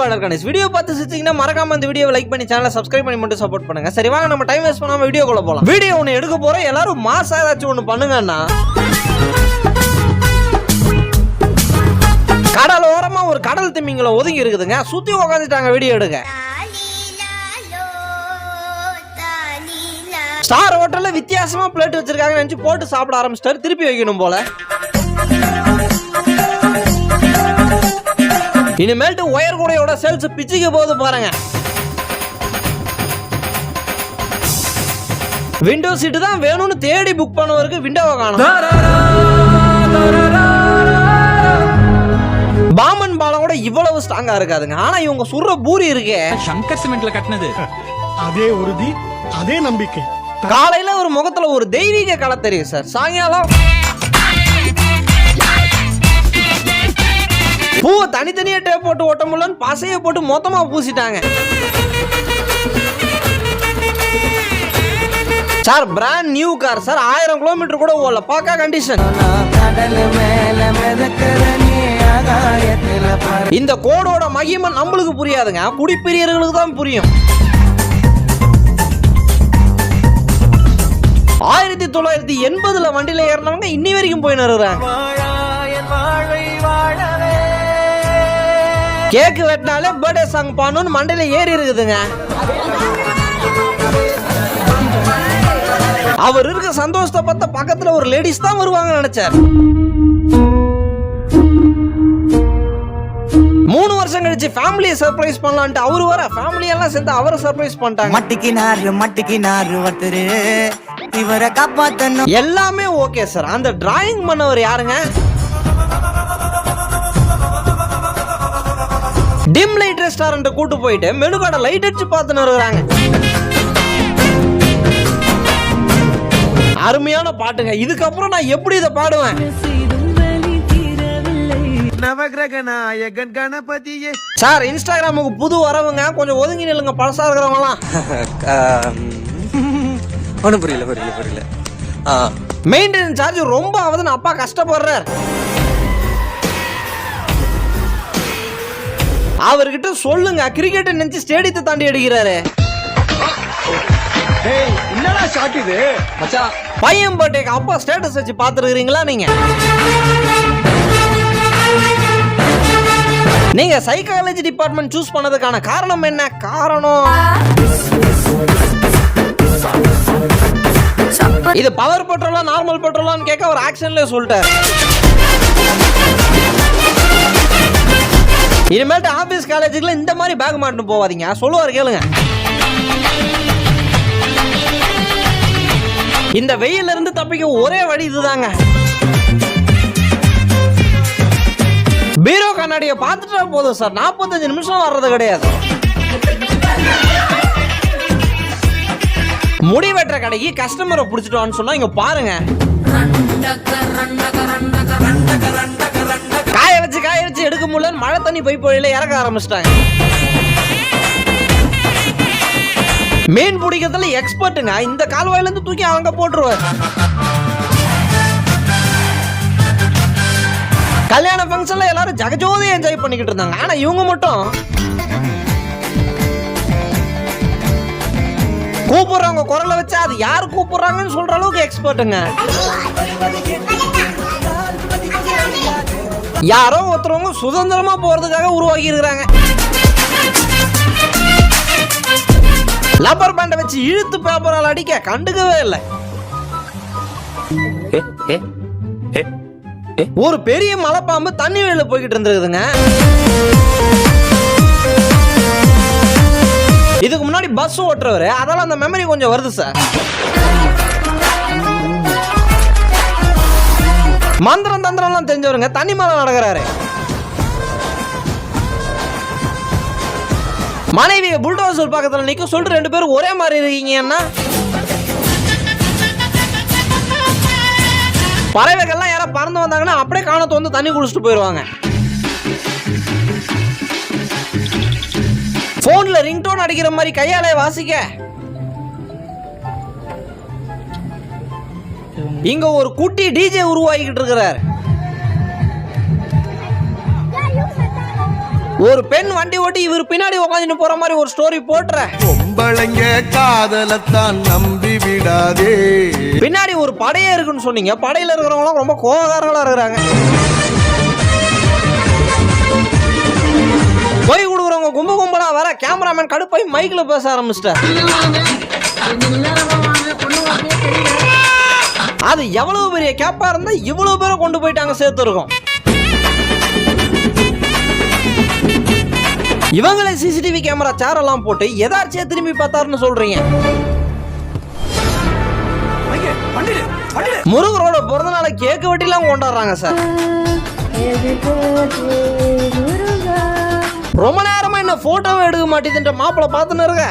வணக்கம் border video பார்த்து சிரிச்சிங்கன்னா மறக்காம இந்த வீடியோ லைக் பண்ணி சேனலை சப்ஸ்கிரைப் பண்ணி மட்டும் சப்போர்ட் பண்ணுங்க. சரி வாங்க நம்ம டைம் வேஸ்ட் பண்ணாம வீடியோக்குள்ள போலாம். வீடியோ ஒன்று எடுக்க போறோம். எல்லாரும் மாசா ஏதாச்சும் ஒன்று பண்ணுங்கன்னா. கடல் ஓரமா ஒரு கடல் திமிங்கல ஒதுங்கி இருக்குதுங்க. சுத்தி உக்காந்துட்டாங்க வீடியோ எடுக்க ஸ்டார் ஹோட்டலில் வித்தியாசமாக பிளேட் வச்சிருக்காங்க நினச்சி போட்டு சாப்பிட ஆரம்பிச்சிட்டாரு. திருப்பி வைக்கணும் போல. இனிமேல்ட்டு ஒயர் கூடையோட சேல்ஸ் பிச்சுக்கு போகுது பாருங்க. விண்டோ சீட்டு தான் வேணும்னு தேடி புக் பண்ணவருக்கு விண்டோவை காணும். பாமன் பாலம் கூட இவ்வளவு ஸ்ட்ராங்கா இருக்காதுங்க. ஆனா இவங்க சுடுற பூரி இருக்கே. சங்கர் சிமெண்ட்ல கட்டினது. அதே உறுதி அதே நம்பிக்கை. காலையில ஒரு முகத்துல ஒரு தெய்வீக கலை தெரியும் சார். சாயங்காலம் தனித்தனியாக தனித்தனியா டேப் போட்டு ஓட்ட முடியலன்னு பசையை போட்டு மொத்தமா பூசிட்டாங்க. Sir brand new car sir. ஆயிரம் கிலோமீட்டர் கூட ஓடல. பாக்கா கண்டிஷன் இந்த கோடோட மகிமை நம்மளுக்கு புரியாதுங்க. குடிப்பிரியர்களுக்கு தான் புரியும். ஆயிரத்தி தொள்ளாயிரத்தி எண்பதுல வண்டியில ஏறினவங்க இன்னி வரைக்கும் போய் நிறுறாங்க கேக்கு வெட்டினாலே பர்த்டே சாங் பாடணும்னு மண்டையில ஏறி இருக்குதுங்க. அவர் இருக்க சந்தோஷத்தை பார்த்த பக்கத்துல ஒரு லேடிஸ் தான் வருவாங்க நினைச்சார். மூணு வருஷம் கழிச்சு ஃபேமிலியை சர்ப்ரைஸ் பண்ணலான்ட்டு அவரு வர ஃபேமிலி எல்லாம் சேர்ந்து அவரை சர்ப்ரைஸ் பண்ணிட்டாங்க. மட்டிக்கினாரு மட்டிக்கினாரு ஒருத்தரு. இவரை காப்பாத்தணும். எல்லாமே ஓகே சார் அந்த டிராயிங் பண்ணவர் யாருங்க? டிம் லைட் ரெஸ்டாரண்ட் கூட்டு போயிட்டு மெனு கடை லைட் அடிச்சு பார்த்துன்னு இருக்கிறாங்க அருமையான பாட்டுங்க. இதுக்கப்புறம் நான் எப்படி இதை பாடுவேன்? நவகிரக நாயகன் கணபதியே. சார் இன்ஸ்டாகிராமுக்கு புது வரவுங்க. கொஞ்சம் ஒதுங்கி நில்லுங்க. பழசா இருக்கிறவங்களாம் ஒன்றும் புரியல புரியல புரியல. மெயின்டெனன்ஸ் சார்ஜ் ரொம்ப ஆகுதுன்னு அப்பா கஷ்டப்படுறார். அவர்கிட்ட சொல்லுங்க கிரிக்கெட் நினைச்சு ஸ்டேடியத்தை தாண்டி அடிக்கிறாரு என்னடா ஷாக் இது? மச்சான் பையன் பர்த்டேக்கு அப்பா ஸ்டேட்டஸ் வச்சு பார்த்துருக்கீங்களா நீங்க? நீங்க சைக்காலஜி டிபார்ட்மெண்ட் சூஸ் பண்ணதுக்கான காரணம் என்ன? காரணம்? இது பவர் பெட்ரோலா நார்மல் பெட்ரோலான்னு கேட்க ஒரு ஆக்ஷன்லயே சொல்லிட்டாரு. இனிமேட்டு ஆபீஸ் இந்த மாதிரி பேக் மாட்டுன்னு போவாதீங்க. சொல்லுவார் கேளுங்க. இந்த வெயில்ல இருந்து தப்பிக்க ஒரே வழி இதுதாங்க. பீரோ கண்ணாடியை பார்த்துட்டா போதும் சார். நாற்பத்தஞ்சு நிமிஷம் வர்றது கிடையாது. முடி வெட்டுற கடைக்கு கஸ்டமரை பிடிச்சிட்டோன்னு சொன்னா இங்க பாருங்க. வச்சு எடுக்க முடியல மழை தண்ணி போய் போயில இறக்க ஆரம்பிச்சிட்டாங்க. மீன் பிடிக்கிறதுல எக்ஸ்பர்ட்டுங்க இந்த கால்வாயிலேருந்து தூக்கி அவங்க போட்டுருவார். கல்யாண ஃபங்க்ஷன்ல எல்லாரும் ஜகஜோதி என்ஜாய் பண்ணிக்கிட்டு இருந்தாங்க. ஆனா இவங்க மட்டும் கூப்பிடுறவங்க குரலை வச்சு அது யார் கூப்பிடுறாங்கன்னு சொல்ற அளவுக்கு எக்ஸ்பர்ட்டுங்க யாரோ ஒருத்தரவங்க சுதந்திரமா போறதுக்காக உருவாக்கி இருக்கிறாங்க. லப்பர் பேண்டை வச்சு இழுத்து பேப்பரால் அடிக்க கண்டுக்கவே இல்லை. ஒரு பெரிய மலைப்பாம்பு தண்ணி வெளியில போய்கிட்டு இருந்திருக்குதுங்க. இதுக்கு முன்னாடி பஸ் ஓட்டுறவர் அதெல்லாம் அந்த மெமரி கொஞ்சம் வருது சார் மந்திரம் தந்திரம்லாம் தெரிஞ்சவருங்க. தண்ணி மேல நடக்கிறாரு. மனைவியை புல்டோசர் பக்கத்தில் நிற்க சொல்லிட்டு ரெண்டு பேரும் ஒரே மாதிரி இருக்கீங்கன்னா பறவைகள்லாம் யாரோ பறந்து வந்தாங்கன்னா அப்படியே காணத்து வந்து தண்ணி குடிச்சிட்டு போயிடுவாங்க ஃபோனில் ரிங்டோன் அடிக்கிற மாதிரி கையாலே வாசிக்க. இங்க ஒரு குட்டி டிஜே உருவாகிக்கிட்டு இருக்கிறார். ஒரு பெண் வண்டி ஓட்டி இவர் பின்னாடி உட்காந்துட்டு போற மாதிரி ஒரு ஸ்டோரி போட்டுற. பொம்பளைங்க காதலத்தான் நம்பி விடாதே. பின்னாடி ஒரு படையே இருக்குன்னு சொன்னீங்க. படையில இருக்கிறவங்க ரொம்ப கோபக்காரங்களா இருக்கிறாங்க. போய் கொடுக்குறவங்க கும்ப கும்பலா வர கேமராமேன் கடுப்பாய் மைக்ல பேச ஆரம்பிச்சிட்டார். அது எவ்வளவு பெரிய கேப்பா இருந்தா இவ்வளவு பேரை கொண்டு போயிட்டாங்க சேர்த்துருக்கோம். இவங்களே சிசிடிவி கேமரா சேர் எல்லாம் போட்டு எதாச்சியா திரும்பி பார்த்தாருன்னு சொல்றீங்க. முருகரோட பிறந்த நாளை கேக்கு வெட்டிலாம் கொண்டாடுறாங்க சார் ரொம்ப நேரமா என்ன போட்டோவே எடுக்க மாட்டேதுன்ற மாப்பிளை பார்த்துன்னு இருக்க.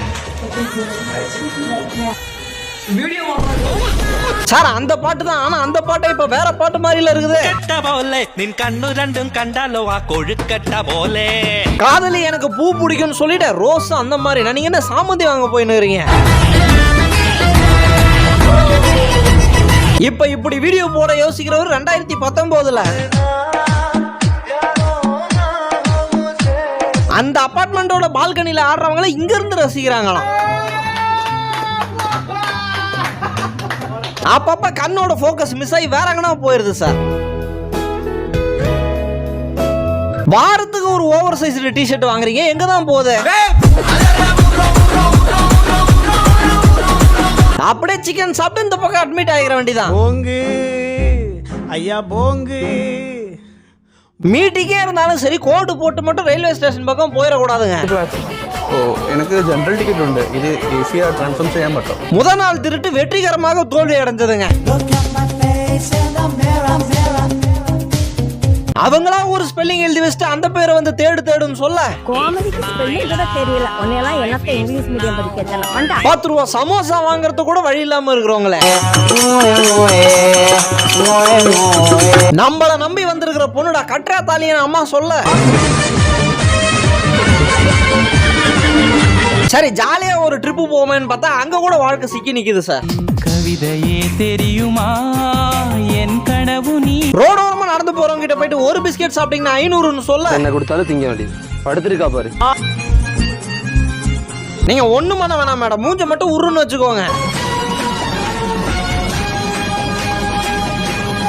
சார் அந்த பாட்டு தான். ஆனா அந்த பாட்டை இப்ப வேற பாட்டு மாதிரில இருக்குது. கெட்ட போலே நின் கண்ணு ரெண்டும் கண்டாலோ கொழுக்கட்ட போலே. காதலி எனக்கு பூ பிடிக்கும்னு சொல்லிட்டு ரோஸ் அந்த மாதிரி. நீங்க என்ன சாமந்தி வாங்க போயின்னு இப்ப இப்படி வீடியோ போட யோசிக்கிறவர் ரெண்டாயிரத்தி பத்தொன்பதுல அந்த அபார்ட்மெண்டோட பால்கனியில் ஆடுறவங்கள இங்க இருந்து ரசிக்கிறாங்களாம். அப்பப்ப கண்ணோட ஃபோக்கஸ் மிஸ் ஆகி வேற எங்கனா போயிருது சார் வாரத்துக்கு ஒரு ஓவர் சைஸ் டிஷர்ட் வாங்குறீங்க எங்க தான் போகுது? அப்படியே சிக்கன் சாப்பிட்டு இந்த பக்கம் அட்மிட் ஆகிற வேண்டியதான் போங்கு. ஐயா போங்கு. மீட்டிங்கே இருந்தாலும் சரி கோட்டு போட்டு மட்டும் ரயில்வே ஸ்டேஷன் பக்கம் போயிடக்கூடாதுங்க. ഓ എനിക്ക് ജനറൽ ടിക്കറ്റ് ഉണ്ട് ഇത് എ സി ട്രാൻസ്ഫർ ചെയ്യാൻ പറ്റും முத நாள் திருட்டு வெற்றிகரமாக தோல்வி அடைஞ்சதுங்க அவங்களா ஒரு ஸ்பெல்லிங் எழுதி வச்சுட்டு அந்த பேரை வந்து தேடு தேடுன்னு சொல்ல காமெடிக்கு ஸ்பெல்லிங் கூட தெரியல உன்னையெல்லாம் என்னத்த இங்கிலீஷ் மீடியம் படிக்க வச்சாலும் வந்தா பத்து ரூபா சமோசா வாங்குறது கூட வழி இல்லாம இருக்கிறவங்களே நம்மள நம்பி வந்திருக்கிற பொண்ணுடா கட்டுறா தாலின்னு அம்மா சொல்ல சரி ஜாலியா ஒரு ட்ரிப்பு போவோமேன்னு பார்த்தா அங்க கூட வாழ்க்கை சிக்கி நிக்குது சார் கவிதையே தெரியுமா? என் கனவு நீ ரோடோரமா நடந்து போறவங்க கிட்ட போயிட்டு ஒரு பிஸ்கெட் சாப்பிட்டீங்கன்னா ஐநூறுன்னு சொல்ல. என்ன கொடுத்தாலும் திங்க வேண்டியது. படுத்துருக்கா பாரு. நீங்க ஒண்ணு பண்ண வேணாம் மேடம் மூஞ்ச மட்டும் உருன்னு வச்சுக்கோங்க.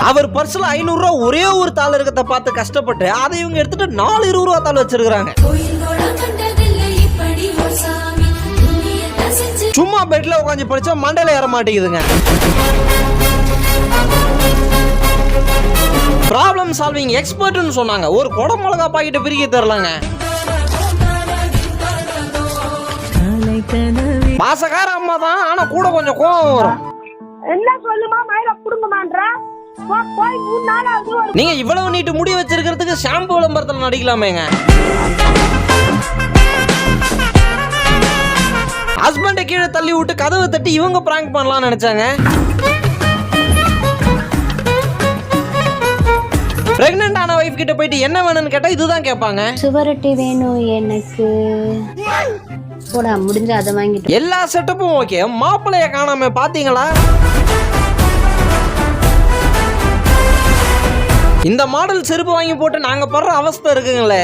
அவர் பர்சில் ஐநூறுரூவா ஒரே ஒரு தாள் இருக்கிறத பார்த்து கஷ்டப்பட்டு அதை இவங்க எடுத்துட்டு நாலு இருபது ரூபா தாள் வச்சிருக்கிறாங்க. சும்மா பெட்ல உட்காந்து படிச்சா மண்டையில ஏற மாட்டேங்குதுங்க. ப்ராப்ளம் சால்விங் எக்ஸ்பர்ட்னு சொன்னாங்க. ஒரு குட மிளகா பாக்கெட்டை பிரிக்க தரலாங்க பாசக்கார அம்மா தான் ஆனா கூட கொஞ்சம் கோவம் வரும். என்ன சொல்லுமா மயில ஒரு நீங்க இவ்வளவு நீட்டு முடி வச்சிருக்கிறதுக்கு ஷாம்பு விளம்பரத்துல நடிக்கலாமேங்க. ஹஸ்பண்டை கீழே தள்ளி விட்டு கதவை தட்டி இவங்க பிராங்க் பண்ணலாம்னு நினைச்சாங்க. பிரெக்னென்ட் ஆன வைஃப் கிட்ட போயிட்டு என்ன வேணும்னு கேட்டா இதுதான் கேட்பாங்க. சுவரொட்டி வேணும் எனக்கு. போடா முடிஞ்ச அதை வாங்கிட்டு. எல்லா செட்டப்பும் ஓகே மாப்பிளைய காணாம பாத்தீங்களா? இந்த மாடல் செருப்பு வாங்கி போட்டு நாங்க படுற அவஸ்தை இருக்குங்களே.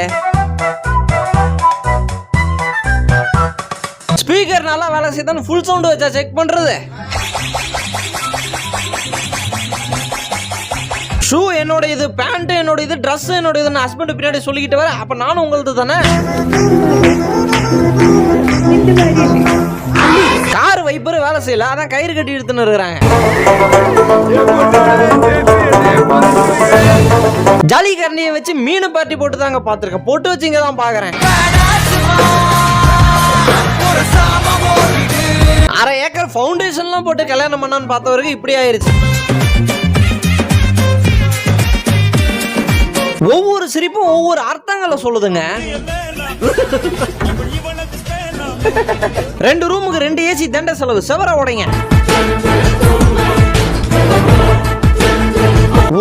ஸ்பீக்கர் நல்லா வேலை செய்தான்னு ஃபுல் சவுண்ட் வச்சா செக் பண்றது. ஷூ என்னோட இது பேண்ட் என்னோட இது ட்ரெஸ் என்னோட இது ஹஸ்பண்ட் பின்னாடி சொல்லிக்கிட்டு வர அப்ப நானும் உங்களது தானே? கார் வைப்பர் வேலை செய்யல அதான் கயிறு கட்டி எடுத்துன்னு இருக்கிறாங்க. ஜாலி கரண்டியை வச்சு மீன் பாட்டி போட்டு தாங்க பார்த்துருக்கேன். போட்டு வச்சுங்க தான் பார்க்குறேன் அரை ஏக்கர் ஃபவுண்டேஷன்லாம் போட்டு கல்யாணம் பண்ணான்னு பார்த்த வரைக்கும் இப்படி ஆயிருச்சு. ஒவ்வொரு சிரிப்பும் ஒவ்வொரு அர்த்தங்களை சொல்லுதுங்க. ரெண்டு ரூமுக்கு ரெண்டு ஏசி தண்ட செலவு. செவர உடைங்க.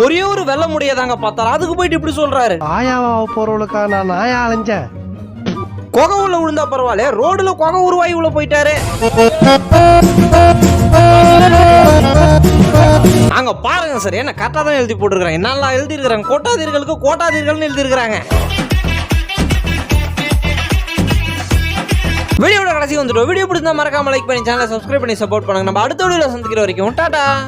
ஒரே ஒரு வெல்ல முடியாதாங்க பார்த்தாரு. அதுக்கு போயிட்டு இப்படி சொல்றாரு. ஆயாவா போறவளுக்கா? நான் நாயா அலைஞ்சேன். குகை உள்ள விழுந்தா பரவாயில்ல. ரோடுல குகை உருவாகி உள்ள போயிட்டாரு. நாங்க பாருங்க சார் என்ன கரெக்டாக தான் எழுதி போட்டிருக்கிறாங்க. என்னெல்லாம் எழுதியிருக்கிறாங்க? கோட்டாதீர்களுக்கு கோட்டாதீர்கள்னு எழுதியிருக்கிறாங்க. வீடியோட கடைசி வந்துட்டோம். வீடியோ பிடிச்சா மறக்காம லைக் பண்ணி சேனலை சப்ஸ்கிரைப் பண்ணி சப்போர்ட் பண்ணுங்க. நம்ம அடுத்த வீடியோவில் சந்திக்கிற வரைக்கும் டாடா!